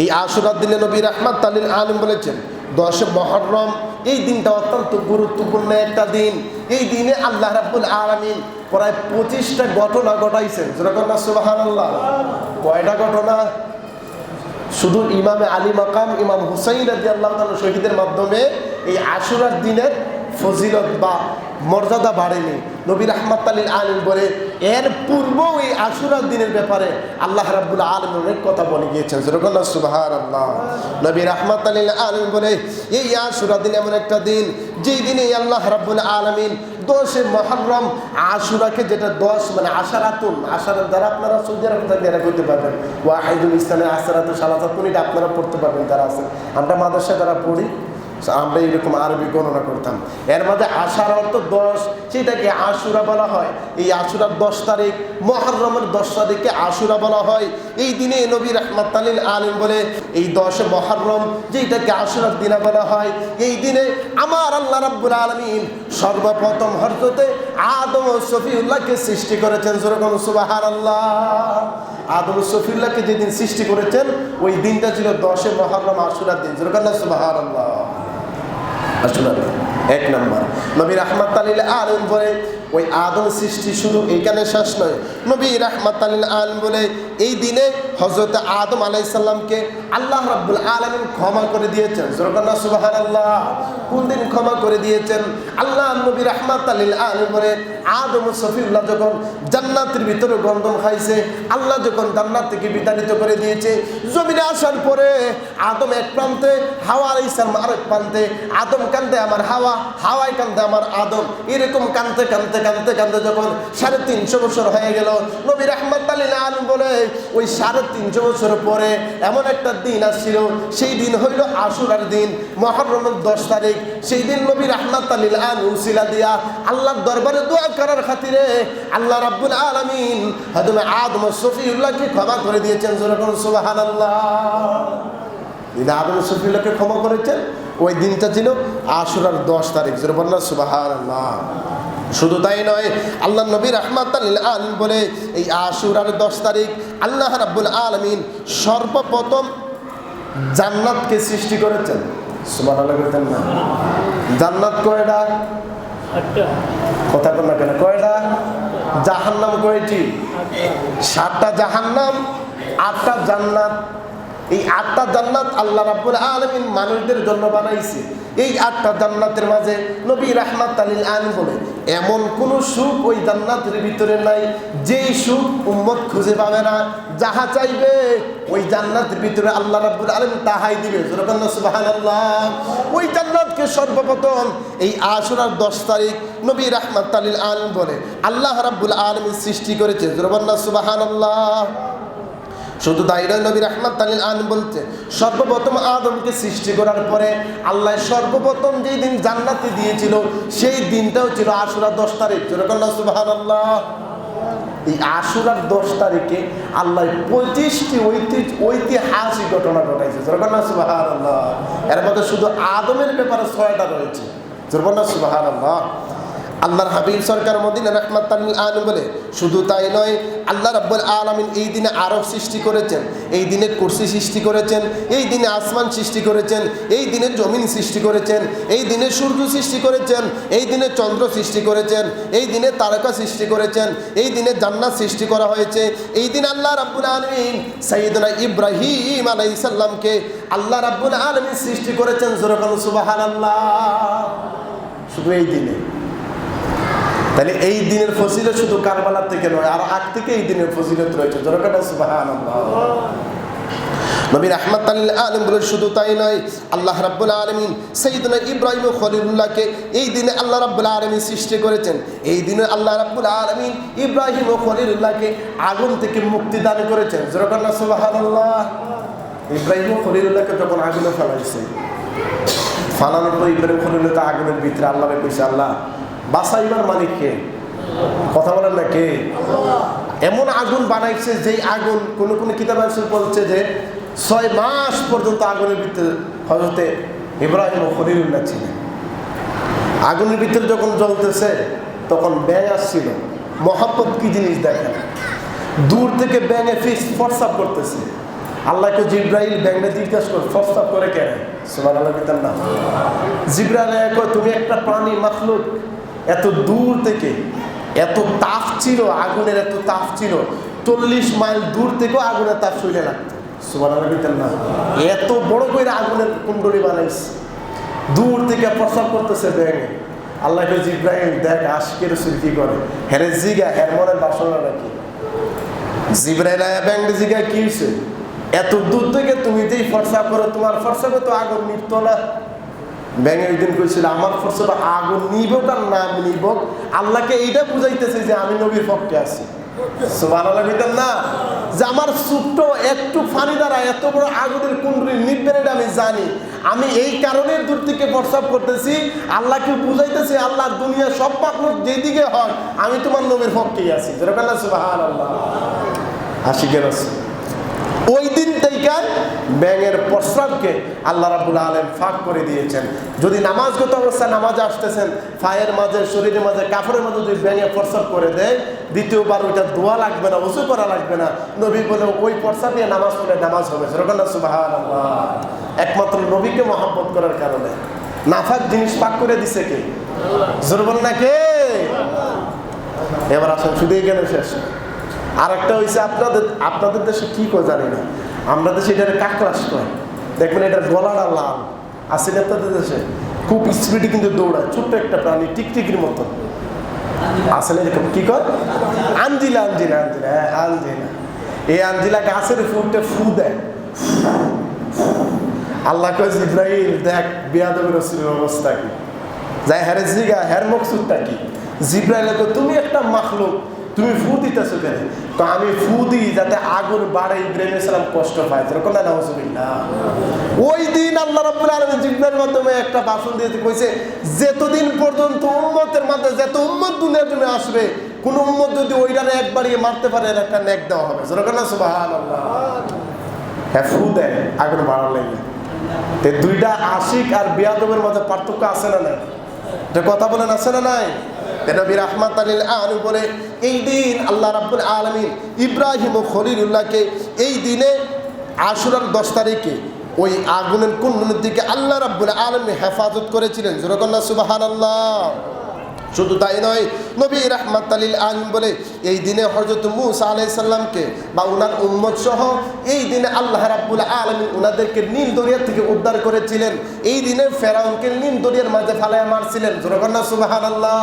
এই আশুরার দিনে নবী রহমাত তালিল আলম বলেছেন, দশে মহরম, এই দিনটা অত্যন্ত গুরুত্বপূর্ণ একটা দিন। এই দিনে আল্লাহ রাব্বুল আলামিন প্রায় পঁচিশটা ঘটনা ঘটাইছেন। যেরকম সুবাহান আল্লাহ কয়টা ঘটনা? শুধু ইমামে আলী মাকাম, ইমাম হুসাইন রাজি আল্লাহ শহীদের মাধ্যমে এই আশুরার দিনের ফজিলত বা মর্যাদা বাড়েনি। নবী রহমাত আলীল আলম বলে, এর পূর্বেও এই আশুরার দিনের ব্যাপারে আল্লাহ রাব্বুল আলম অনেক কথা বলে গিয়েছেন। যেরকম না সুবাহান আল্লাহ আলীল আলম বলে, এই আশুরা দিন এমন একটা দিন, যেই দিনে আল্লাহ রাব্বুল আলমিন দশে মহরম আশুরাকে যেটা দশ মানে আশারাতুন আশারাত দ্বারা আপনারা সৌদি আরব থেকে এরা করতে পারবেন। ওয়াহিদুল ইসলামের আশারাতুন সালাতাতুন এটা আপনারা পড়তে পারবেন তারা আছেন। আমরা মাদ্রাসা দ্বারা পড়ি আমরা এরকম আরবি গণনা করতাম। এর মধ্যে আশার অর্থ দশ সেটাকে আশুরা বলা হয়। এই আশুরার দশ তারিখ, মহরমের দশ তারিখকে আশুরা বলা হয়। এই দিনে নবী রহমত আলীল আলিম বলে, এই দশে মহরম, যেটাকে আশুরার দিনা বলা হয়, এই দিনে আমার আল্লাহ রাব্বুল আলমিন সর্বপ্রথম হরজতে আদম ও সফিউল্লাহকে সৃষ্টি করেছেন। যেরকম সুবাহার আল্লাহ আদম ও সফিউল্লাহকে যেদিন সৃষ্টি করেছেন, ওই দিনটা ছিল দশে মহরম আশুরার দিন। যেরকম সুবাহার আল্লাহ আসলে এক নম্বর। নবী রাহমাত আলীল আলম বলে, ওই আদম সৃষ্টি শুরু এইখানে শেষ নয়। নবী রাহমাত আলীল আলম বলে, এই দিনে হজরত আদম আলাইসাল্লামকে আল্লাহ রাব্বুল আলমিন ক্ষমা করে দিয়েছেন। জোরকান্না সুবাহ আল্লাহ কোন দিন ক্ষমা করে দিয়েছেন? আল্লাহ নবী রাহমাত আলীল আলম বলে আদম সফিউল্লাহ যখন জান্নাতের ভিতরে গন্ধম খাইছে, আল্লাহ যখন জান্নাত থেকে বিতাড়িত করে দিয়েছে, জমিনে আসার পরে আদম এক প্রান্তে, হাওয়া আলাইসালাম আরেক প্রান্তে, আদম কান্দে আমার হাওয়া, হাওয়ায় কান্দে আমার আদম। এরকম কানতে কানতে কানতে কানতে যখন সাড়ে তিনশো বছর হয়ে গেল, নবী রহমত আলীল আলম বলে, ওই সাড়ে তিনশো বছর পরে এমন একটা দিন আসছিল, সেই দিন হইল আশুরার দিন, মহরমের দশ তারিখ। সেই দিন নবী রহমত আলীল আলম উসিলা দিয়া আল্লাহর দরবারে দোয়া করার খাতিরে আল্লাহ রাব্বুল আলামিন হযরত আদম ও সফিউল্লাহকে ক্ষমা করে দিয়েছেন যেরকম সুবহানাল্লাহ। দিন আদম ও ক্ষমা করেছেন, ওই দিনটা ছিল আশুরার দশ তারিখ যেরকম না, সুবহানাল্লাহ। শুধু তাই নয়, আল্লাহ নবী রহমাত আলম বলে, এই আশুরার দশ তারিখ আল্লাহ রাব্বুল আলমিন সর্বপ্রথম জান্নাতকে সৃষ্টি করেছেন। সুবাহ না। জান্নাত কয়টা? কথা বললাম কেন? কয়টা? জাহান্নাম কয়টি? সাতটা জাহান্নাম, আটটা জান্নাত। এই আটটা জান্নাত আল্লাহ রাব্বুল আলমিন মানুষদের জন্য বানাইছে। এই আটটা জান্নাতের মাঝে নবী রাহমাত আলিল আন বলে এমন কোন সুখ ওই জান্নাতের ভিতরে নাই, যেই সুখ উম্মত খুঁজে পাবে না। যাহা চাইবে ওই জান্নাতের ভিতরে আল্লাহ রাব্বুল আলামিন তাহাই দিবে। যেরকম সুবহানাল্লাহ। ওই জান্নাতকে সর্বপ্রথম এই আশুরার দশ তারিখ নবী রাহমাত আলিল আন বলে আল্লাহ রাব্বুল আলামিন সৃষ্টি করেছে। যেরকম সুবহানাল্লাহ। শুধু তাই নয় নবী রহমত তালিল আন বলছে, সর্বপ্রথম আদমকে সৃষ্টি করার পরে আল্লাহ সর্বপ্রথম যেই দিন জান্নাতি দিয়েছিল, সেই দিনটাও ছিল আশুরা দশ তারিখ। যেরকম সুবাহান আল্লাহ এই আশুরার দশ তারিখে আল্লাহ পঁচিশটি ঐতিহাসিক ঘটনা ঘটাইছে। সুবাহান আল্লাহ এর মধ্যে শুধু আদমের ব্যাপারে ছয়টা রয়েছে। যেরকম সুবাহান আল্লাহ আল্লাহর হাবিব সরকার মদিনা রহমাত আন বলে, শুধু তাই নয়, আল্লাহ রাব্বুল আলমিন এই দিনে আরব সৃষ্টি করেছেন, এই দিনে কুরসি সৃষ্টি করেছেন, এই দিনে আসমান সৃষ্টি করেছেন, এই দিনে জমিন সৃষ্টি করেছেন, এই দিনে সূর্য সৃষ্টি করেছেন, এই দিনে চন্দ্র সৃষ্টি করেছেন, এই দিনে তারকা সৃষ্টি করেছেন, এই দিনে জান্নাত সৃষ্টি করা হয়েছে, এই দিন আল্লাহ রাব্বুল আলমিন সঈদনা ইব্রাহিম আলাইসাল্লামকে আল্লাহ রাব্বুল আলমিন সৃষ্টি করেছেন জোরকান সুবাহান আল্লাহ শুধু এই দিনে। তাহলে এই দিনের ফজিলত শুধু কারবালার থেকে নয়, আর আগ থেকে এই দিনের ফজিলত রয়েছে। জনকাটা সুবাহান নবীর আহমদ আলম বলে শুধু তাই নয়, আল্লাহ রাব্বুল আলমিন সঈদুল ইব্রাহিম খলিলুল্লাহকে এই দিনে আল্লাহ রাব্বুল আলমিন সৃষ্টি করেছেন। এই দিনে আল্লাহ রাব্বুল আলমিন ইব্রাহিম ও খলিলুল্লাহকে আগুন থেকে মুক্তি দান করেছেন। জরকান্না সুবাহান ইব্রাহিম ও খলিলুল্লাহকে যখন আগুনে ফেলাইছে, ফালানোর পর ইব্রাহিম খলিলুল্লাহ আগুনের ভিতরে আল্লাহ কইছে, আল্লাহ বাসাইবার মালিক কে? কথা বলেন না কে? এমন আগুন বানাইছে যেই আগুন কোন কোন কিতাব বলছে যে ছয় মাস পর্যন্ত আগুনের ভিতরে হজরতে ইব্রাহিম ও খলিলুল্লাহ ছিলেন। আগুনের ভিতরে যখন জ্বলতেছে, তখন ব্যাং আসছিল। মহাপত কি জিনিস দেখেন? দূর থেকে ব্যাঙে ফিস ফর্সাপ করতেছে। আল্লাহকে জিব্রাইল ব্যাংকে জিজ্ঞাসা করে প্রস্তাব করে কেন? সুমান আল্লাহ জিব্রাইল কয়, তুমি একটা প্রাণী, মাখলুক। এত দূর থেকে, এত তাপ ছিল, আগুনের এত তাপ ছিল, চল্লিশ মাইল দূর থেকেও আগুনের তাপ সুমান আল্লাহ এত বড় করে আগুনের কুণ্ডলী বানাইছে। দূর থেকে প্রস্তাব করতেছে ব্যাঙে। আল্লাহকে জিব্রাহিম দেখ আশকের রসুল কি করে? হেরে জিগা, হের মনের বাসনা নাকি? আয়া ব্যাংকে জিগা, কি হয়েছে এত দূর থেকে তুমি যেই ফর্সা করো, তোমার ফর্সাকে তো আগুন নিত না। ব্যাঙে ওই দিন কইছিল, আমার ফর্সাটা আগুন নিব আর না নিব। আল্লাহকে এইটা বুঝাইতেছে যে আমি নবীর পক্ষে আছি। কইতেন না। যে আমার ছোট্ট একটু ফানি দ্বারা এত বড় আগুনের কুণ্ডলী নিবেন এটা আমি জানি। আমি এই কারণে দূর থেকে প্রস্তাব করতেছি। আল্লাহকে বুঝাইতেছি, আল্লাহ দুনিয়া সব পাকল যেদিকে হয়, আমি তোমার নবীর পক্ষেই আছি। যেরকম না, সুবহানাল্লাহ। আশিকের আছে ওই দিন থেকে ব্যাঙের প্রস্রাবকে আল্লাহ রাবুল আলম ফাঁক করে দিয়েছেন। যদি নামাজগত অবস্থায় নামাজে আসতেছেন, ফায়ের মাঝে, শরীরের মাঝে কাপড়ের মাঝে যদি ব্যাঙে প্রস্রাব করে দেয়, দ্বিতীয়বার ওইটা দোয়া লাগবে না উঁচু করা লাগবে না। নবী বলে ওই প্রস্রাব দিয়ে নামাজ পড়লে নামাজ হবে। সেরকম না সুবাহ একমাত্র নবীকে মহাব্বত করার কারণে। নাফাক জিনিস পাক করে দিছে কে? জোরবল না কে? এবার আসেন শুধু এখানে শেষ। আর একটা হয়েছে আপনাদের আপনাদের দেশে কি করে জানি না। আমরা দেশে এটার কাকরাস কয়। দেখবেন এটার গলাটা লাল। আছে না আপনাদের দেশে? খুব স্পিডে কিন্তু দৌড়ায়, ছোট্ট একটা প্রাণী, টিকটিকির মতন আসলে এরকম কি কয়? আঞ্জিলা আঞ্জিলা আঞ্জিলা হ্যাঁ আঞ্জিলা। এই আঞ্জিলা গাছের ফুটে ফু দেয়। আল্লাহ কয় ইব্রাহিম, দেখ, বিয়াদবের রসুলের অবস্থা কি? যাই হ্যারে জিগা হ্যার মকসুদটা কি? জিব্রাইল তুমি একটা মাখলুক তুমি ফু দিতেছো কেন? তো আমি ফু দিই যাতে আগুন বাড়ে ইব্রাহিম ইসলাম কষ্ট পায়। যেরকম না, নাউজুবিল্লাহ। ওই দিন আল্লাহ রাব্বুল আলামিন জিব্রাইলের মাধ্যমে একটা ভাষণ দিয়েছে, কইছে, যতদিন পর্যন্ত উম্মতের মধ্যে যত উম্মত দুনিয়ার জন্য আসবে, কোন উম্মত যদি ওইটারে একবারই মারতে পারে, এর একটা নেক দেওয়া হবে। যেরকম না, সুবহানাল্লাহ। হ্যাঁ ফু দেয় আগুন বাড়ার লাগে। দুইটা আশিক আর বিয়াদবের মধ্যে পার্থক্য আছে না নাই? এটা কথা বলেন, আছে না নাই? নবী রাহমাত আলিল আলু বলে, এই দিন আল্লাহ রাব্বুল আলমিন ইব্রাহিম ও খলিলুল্লাহকে এই দিনে আশুরার দশ তারিখে ওই আগুনের কুণ্ডনের দিকে আল্লাহ রাব্বুল আলমী হেফাজত করেছিলেন। জোরকন্যা সুবাহান আল্লাহ শুধু তাই নয়, নবী রাহমাত আলিল আলম বলে, এই দিনে হজরত মুসা আলাইসাল্লামকে বা উনার উম্মত সহ এই দিনে আল্লাহ রাব্বুল আলমী উনাদেরকে নীল দরিয়া থেকে উদ্ধার করেছিলেন। এই দিনে ফেরাউনকে নীল দরিয়ার মাঝে ফালায় মারছিলেন। জোরকন্যা সুবাহান আল্লাহ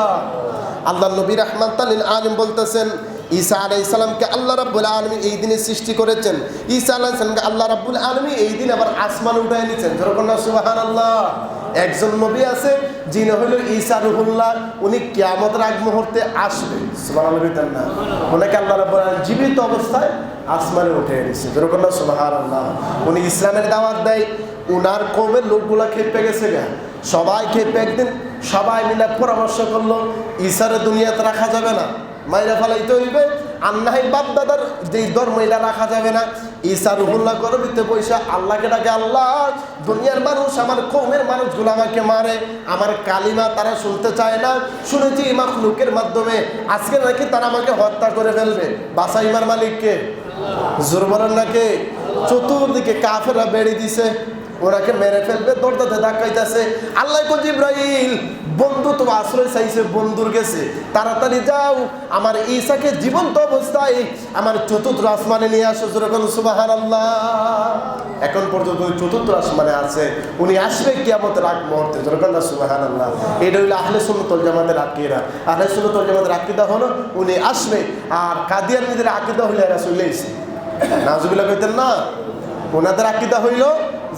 আল্লাহ নবী রাহমাত আলিল আলম বলতেছেন, ঈসা আলাই ইসলামকে আল্লাহ রাব্বুল আলমী এই দিনে সৃষ্টি করেছেন। ঈসা আলাহ ইসলামকে আল্লাহ রাব্বুল আলমী এই দিন আবার আসমান উঠায় নিচ্ছেন জোরকন্যা সুবাহান আল্লাহ একজন নবী আছে, যিনি হইল ঈসা রুহুল্লাহ, উনি কিয়ামতের আগ মুহূর্তে আসবে। সুবহানাল্লাহ না ওনাকে আল্লাহ রাব্বুল জীবিত অবস্থায় আসমানে উঠে এনেছে। যেরকম না সুবহানাল্লাহ। উনি ইসলামের দাওয়াত দেয়, উনার কমের লোকগুলা খেপে গেছে গা। সবাই খেপে একদিন সবাই মিলে পরামর্শ করল ঈসারে দুনিয়াতে রাখা যাবে না। মাইরা ফালাইতে হইবে আর নাহি বাপ দাদার যেই ধর্ম, এটা রাখা যাবে না। ঈসা রুহুল্লাহ করবিতে পয়সা আল্লাহকে ডাকে, আল্লাহ, দুনিয়ার মানুষ, আমার কৌমের মানুষগুলো আমাকে মারে। আমার কালিমা তারা শুনতে চায় না। শুনেছি ইমাম লোকের মাধ্যমে। আজকে নাকি তারা আমাকে হত্যা করে ফেলবে। বাসা ইমার মালিককে, জোর বলেন নাকি চতুর্দিকে কাফেরা বেড়ে দিছে। ওনাকে মেরে ফেলবে, দরজাতে ধাক্কাইতেছে আল্লাহ জিব্রাইল বন্ধু তো আশ্রয় চাইছে, বন্ধুর গেছে। তাড়াতাড়ি যাও, আমার ঈশাকে জীবন্ত অবস্থায় আমার চতুর্থ আসমানে নিয়ে আসো যেরকম সুবাহান আল্লাহ এখন পর্যন্ত ওই চতুর্থ আসমানে আছে, উনি আসবে কিয়ামতের আগ মুহূর্তে যেরকম না সুবাহান আল্লাহ এটা হইল আহলে সুন্নতল জামাতের আকিরা আহলে সুন্নতল জামাতের আকিদা হলো, উনি আসবে, আর কাদিয়ার নিজের আকিদা হইলে এরা চলে এসে নাজুবিল্লাহ কইতেন না, ওনাদের আকিদা হইল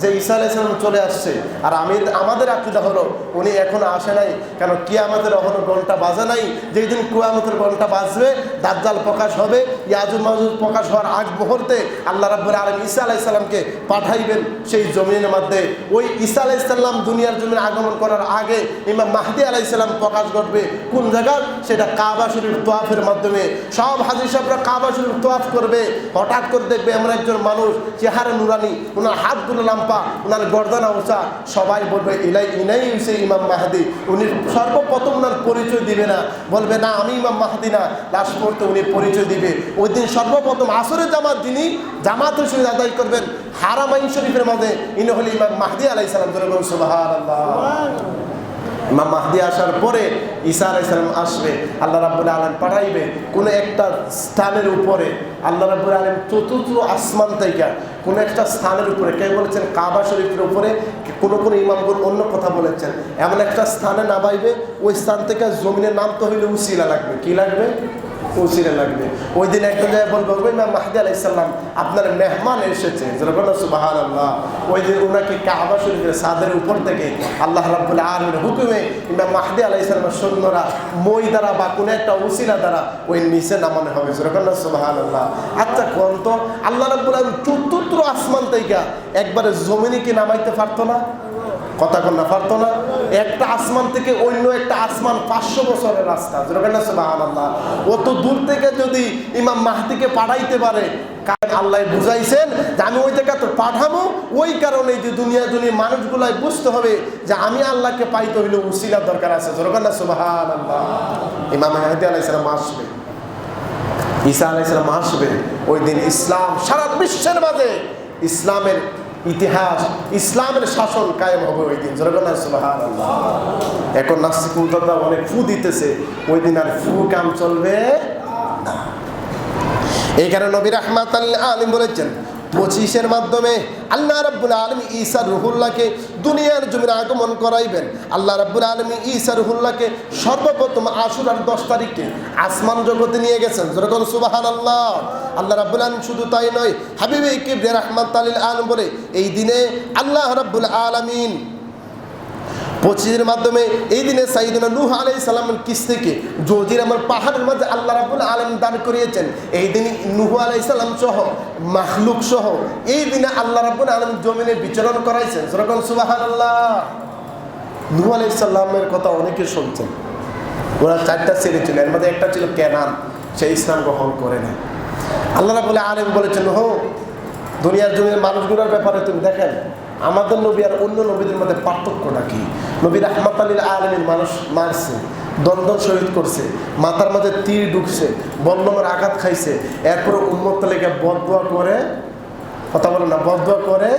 যে ঈসা আলাইসালাম চলে আসছে, আর আমি আমাদের আকিদা হলো, উনি এখন আসে নাই, কেন কিয়ামতের এখনও ঘণ্টা বাজে নাই, যেই দিন কুয়ামতের ঘণ্টা বাজবে, দাজ্জাল প্রকাশ হবে ইয়াজুল মাহুদ প্রকাশ হওয়ার আগ মুহূর্তে আল্লাহ রাব্বুল আলম ঈসা আলাইসাল্লামকে পাঠাইবেন সেই জমিনের মধ্যে। ওই ঈসা আলাইসাল্লাম দুনিয়ার জমিনে আগমন করার আগে ইমাম মাহদি আলাইসাল্লাম প্রকাশ ঘটবে কোন জায়গায় সেটা কাবা শরীফ তোয়াফের মাধ্যমে। সব হাজির সাহেবরা কাবা শরীফ তোয়াফ করবে, হঠাৎ করে দেখবে এমন একজন মানুষ, চেহারা নুরানি, ওনার হাতগুলো লাম লম্পা ওনার গর্দানা উঁচা সবাই বলবে, ইলাই, ইনাই সে ইমাম মাহাদি। উনি সর্বপ্রথম ওনার পরিচয় দিবে না। বলবে, না, আমি ইমাম মাহাদি না। লাশ মুহূর্তে উনি পরিচয় দিবে। ওই দিন সর্বপ্রথম আসরের জামাত যিনি, জামাত হিসেবে আদায় করবেন হারামাইন শরীফের মাঝে, ইনি হলে ইমাম মাহাদি আলাইসালাম ধরে সুবাহ ইমাম মাহদি আসার পরে ঈসা আলাইসালাম আসবে, আল্লাহ রাবুল আলম পাঠাইবে। কোনো একটা স্থানের উপরে আল্লাহ রাবুল আলম চতুর্থ আসমান থেকে কোনো একটা স্থানের উপরে, কে বলেছেন? কাবা শরীফের উপরে কোনো কোনো ইমামগুলো অন্য কথা বলেছেন। এমন একটা স্থানে নামাইবে, ওই স্থান থেকে জমিনের নাম তো হইলে উসিলা লাগবে। কি লাগবে? উসিলা লাগবে। ওই দিন একজন জায়গায় বলব ইমাম মাহদি আলাইসাল্লাম আপনার মেহমান এসেছে। যেরকম আল্লাহ ওই দিন ওনাকে কাবা শরীফের সাদের উপর থেকে আল্লাহ রাব্বুল আলমের হুকুমে ইমাম মাহদি আলাইসাল্লামের সৈন্যরা মই দ্বারা বা কোনো একটা উসিলা দ্বারা ওই নিচে নামানো হবে। যেরকম সুবাহান আল্লাহ আচ্ছা কোন তো? আল্লাহ রাব্বুল আলম চতুর্থ আসমান থেকে একবারে জমিনে কি নামাইতে পারতো না? কথা কন্যা পারতো না? একটা আসমান থেকে অন্য একটা আসমান পাঁচশো বছরের রাস্তা। যেরকম আল্লাহ অত দূর থেকে যদি ইমাম মাহদিকে পাঠাইতে পারে, কারণ আল্লাহ বুঝাইছেন যে আমি ওই থেকে তো পাঠাবো ওই কারণে যে দুনিয়া দুনিয়া মানুষগুলাই বুঝতে হবে যে আমি আল্লাহকে পাইতে হইলে উসিলার দরকার আছে। যেরকম সুবাহান আল্লাহ ইমাম মাহদি আলাইসালাম আসবে। ঈসা আলাইসালাম আসবে। ওই দিন ইসলাম সারা বিশ্বের মাঝে ইসলামের ইতিহাস, ইসলামের শাসন কায়েম হবে ওই দিন। এখন নাস্তিক উদ্যোক্তা অনেক ফু দিতেছে, ওই দিন আর ফু কাম চলবে না। এই কারণে নবীর রহমাত আলিম বলেছেন, পঁচিশের মাধ্যমে আল্লাহ রাব্বুল আলমী ঈসা রুহুল্লাহকে দুনিয়ার জমির আগমন করাইবেন। আল্লাহ রাব্বুল আলমী ঈসা রুহুল্লাহকে সর্বপ্রথম আশুরার দশ তারিখে আসমান জগতে নিয়ে গেছেন। যেরকম সুবাহান আল্লাহ আল্লাহ রাব্বুল আলম শুধু তাই নয়, হাবিব কিবরে রহমাত আলিল আলম বলে, এই দিনে আল্লাহ রাব্বুল আলমিন পঁচিশের মাধ্যমে এই দিনে সাইদিনা নূহ আলাই সালামের কিস থেকে জজির আমার পাহাড়ের মাঝে আল্লাহ রাবুল আলম দান করিয়েছেন। এই দিন নুহু আলাই সালাম সহ মাহলুক সহ, এই দিনে আল্লাহ রাবুল আলম জমিনে বিচরণ করাইছেন। যেরকম সুবাহান আল্লাহ নুহু আলাই সাল্লামের কথা অনেকে শুনছেন। ওরা চারটা ছেলে ছিল, এর মধ্যে একটা ছিল কেনান, সে ইসলাম গ্রহণ করে না আল্লাহ রাবুল আলেম বলেছেন হো দুনিয়ার জমির মানুষগুলোর ব্যাপারে তুমি দেখেন, আমাদের নবী আর অন্য নবীদের মধ্যে পার্থক্যটা কি? নবী রহমত আলীর আলমীর মানুষ মারছে, দন্দন শহীদ করছে, মাথার মাঝে তীর ঢুকছে বল্লমের আঘাত খাইছে এরপরে উন্মত্ত লেগে বদুয়া করে, কথা বলে না বদুয়া করে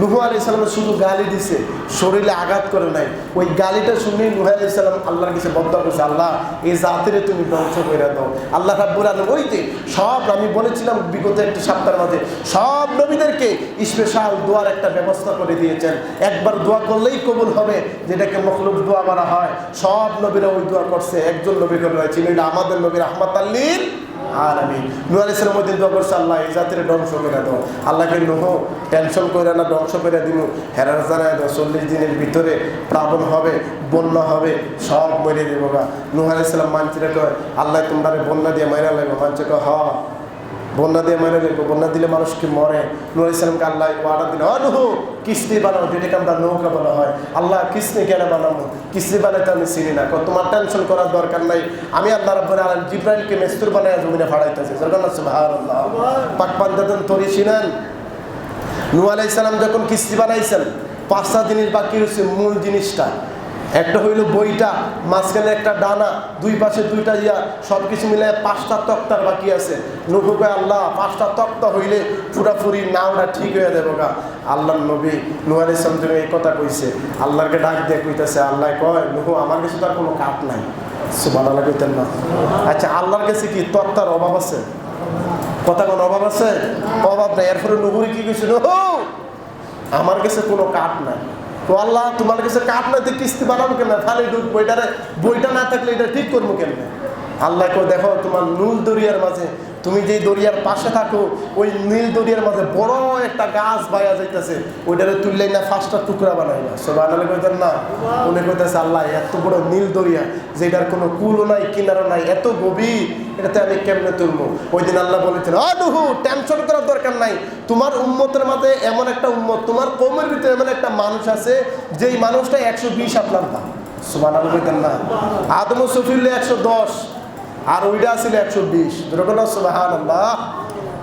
নুহু আলি সাল্লাম শুধু গালি দিছে, শরীরে আঘাত করে নাই। ওই গালিটা শুনে নুহু আলি সাল্লাম আল্লাহর কাছে বদয়া করছে, আল্লাহ, এই জাতিরে তুমি ধ্বংস করে দাও। আল্লাহ রাব্বুল আলম ওই যে সব, আমি বলেছিলাম বিগত একটি সপ্তাহের মাঝে, সব নবীদেরকে স্পেশাল দোয়ার একটা ব্যবস্থা করে দিয়েছেন। একবার দোয়া করলেই কবুল হবে, যেটাকে মখলুক দোয়া বলা হয়। সব নবীরা ওই দোয়া করছে, একজন নবী করে রয়েছে, এটা আমাদের নবীর আহমদ আল্লীর আর আমি নুহ আলাইসলাম মধ্যে দোয়া করছে, আল্লাহ, এই জাতির ধ্বংস করে দাও। আল্লাহকে নুহ টেনশন করে না, ধ্বংস করে দিব হেরার জানায় দাও, চল্লিশ দিনের ভিতরে প্লাবন হবে, বন্যা হবে, সব মরে দেবো গা নুহ আলাইসলাম মানছিরে কয়, আল্লাহ তোমরা বন্যা দিয়ে মাইরা লাগবে মানছে, কয় হ বন্যা দিয়ে মেরে দেখব বন্যা দিলে মানুষ কি মরে? নুর ইসলামকে আল্লাহ অর্ডার দিলে হয় নুহু, কিস্তি বানাও, যেটাকে আমরা নৌকা বলা হয়। আল্লাহ কিস্তি কেন বানাবো? কিস্তি বানাইতে আমি চিনি না। তোমার টেনশন করার দরকার নাই। আমি আল্লাহ রব্বুল আলম জিব্রাইলকে মেস্তুর বানায় জমিনে ফাড়াইতেছি। জগন্নাথ সুবহানাল্লাহ। পাক তরি শিনান নু আলাইসালাম যখন কিস্তি বানাইছেন, পাঁচটা জিনিস বাকি হচ্ছে মূল জিনিসটা। একটা হইল বইটা, মাঝখানে একটা ডানা, দুই পাশে দুইটা ইয়া সব কিছু মিলে পাঁচটা তক্তার বাকি আছে। নুহুকে আল্লাহ, পাঁচটা তক্তা হইলে পুরাপুরি নাওটা ঠিক হয়ে দেবো গা। আল্লাহ নবী আলি ইসলাম তুমি এই কথা কইছে। আল্লাহকে ডাক দিয়ে কইতেছে, আল্লাহ কয়, নুহু, আমার কাছে তো আর কোনো কাঠ নাই। সুবান কইতেন না। আচ্ছা আল্লাহর কাছে কি তক্তার অভাব আছে? কথা কোনো অভাব আছে? অভাব নাই। এরপরে নুহুরি কি কইছে, নুহু, আমার কাছে কোনো কাঠ নাই। তো আল্লাহ তোমার কাছে কাঠ না তো কিস্তি বানাবো কেন ফালি ঢুকবো বইটারে বইটা না থাকলে এটা ঠিক করব কেন আল্লাহ দেখো তোমার নুল দরিয়ার মাঝে তুমি যেই দরিয়ার পাশে থাকো ওই নীল দরিয়ার মাঝে বড় একটা গাছ বাইয়া যাইতেছে ওইটারে তুললে না পাঁচটা টুকরা বানাইবা সব আনালে কইতেন না। উনি কইতেছে আল্লাহ এত বড় নীল দরিয়া যেটার কোনো কুলও নাই কিনারও নাই এত গভীর এটাতে আমি কেমনে তুলবো? ওই দিন আল্লাহ বলেছেন অনুহু টেনশন করার দরকার নাই। তোমার উম্মতের মাঝে এমন একটা উম্মত তোমার কমের ভিতরে এমন একটা মানুষ আছে যেই মানুষটা একশো বিশ আপনার দাম সুমান আলু কইতেন না। আদম সফিল্লে একশো দশ। আর ওইটা ছিল একশো বিশ। সুবাহান আল্লাহ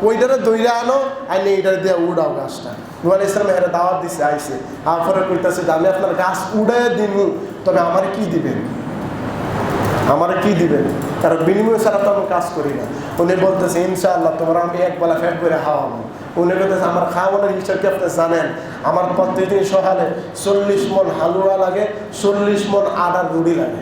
ওইটারে দইরা আনো আইনে এইটারে দিয়ে উড়াও গাছটা। নুয়াল ইসলাম হেরে দাওয়াত দিছে আইসে আফরে কইতাছে আমি আপনার গাছ উড়ে দিমু। তবে আমার কি দিবেন? আমার কি দিবেন? কারণ বিনিময় ছাড়া তো আমি কাজ করি না। উনি বলতেছে, ইনশাআল্লাহ, তোমার আমি এক বেলা ফ্যাট করে খাওয়াবো। উনি বলতেছে আমার খাওয়ানোর হিসাব কি আপনি জানেন? আমার প্রত্যেকদিন সকালে চল্লিশ মন হালুয়া লাগে, চল্লিশ মন আটার রুটি লাগে।